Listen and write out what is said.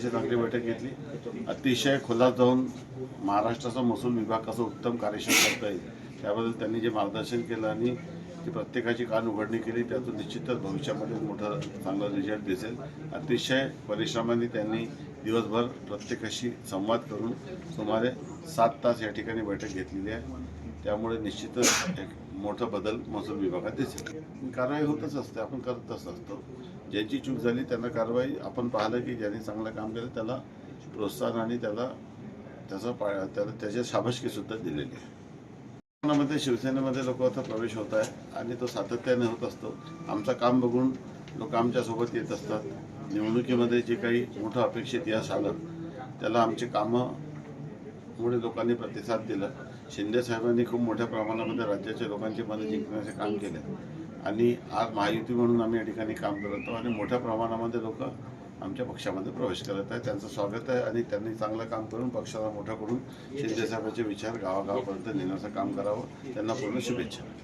अतिशय चांगली बैठक घेतली. अतिशय खोलात जाऊन महाराष्ट्राचा महसूल विभाग कसं उत्तम कार्यक्षम करता येईल त्याबद्दल त्यांनी जे मार्गदर्शन केलं आणि ती प्रत्येकाची कान उघडणी केली त्यातून निश्चितच भविष्यामध्ये मोठं चांगला रिझल्ट दिसेल. अतिशय परिश्रमाने त्यांनी दिवसभर प्रत्येकाशी संवाद करून सुमारे सात तास या ठिकाणी बैठक घेतलेली आहे. त्यामुळे निश्चितच एक मोठा बदल महसूल विभागात दिसेल. कारवाई होतच असते आपण करतच असतो. ज्यांची चूक झाली त्यांना कारवाई आपण पाहिलं की ज्यांनी चांगलं काम केलं त्याला प्रोत्साहन आणि त्याला त्याचा पा त्याला त्याच्या शाबाशकीसुद्धा दिलेली आहे. कोणामध्ये शिवसेनेमध्ये लोक आता प्रवेश होत आहे आणि तो सातत्याने होत असतो. आमचं काम बघून लोक आमच्यासोबत येत असतात. निवडणुकीमध्ये जे काही मोठं अपेक्षित यश आलं त्याला आमची कामं मुळे लोकांनी प्रतिसाद दिला. शिंदे साहेबांनी खूप मोठ्या प्रमाणामध्ये राज्याच्या लोकांची मनं जिंकण्याचे काम केले. आणि आज महायुती म्हणून आम्ही या ठिकाणी काम करत आहोत आणि मोठ्या प्रमाणामध्ये लोक आमच्या पक्षामध्ये प्रवेश करत आहे त्यांचं स्वागत आहे आणि त्यांनी चांगलं काम करून पक्षाला मोठं करून शिंदे साहेबांचे विचार गावागावापर्यंत नेण्याचं काम करावं. त्यांना पूर्ण शुभेच्छा.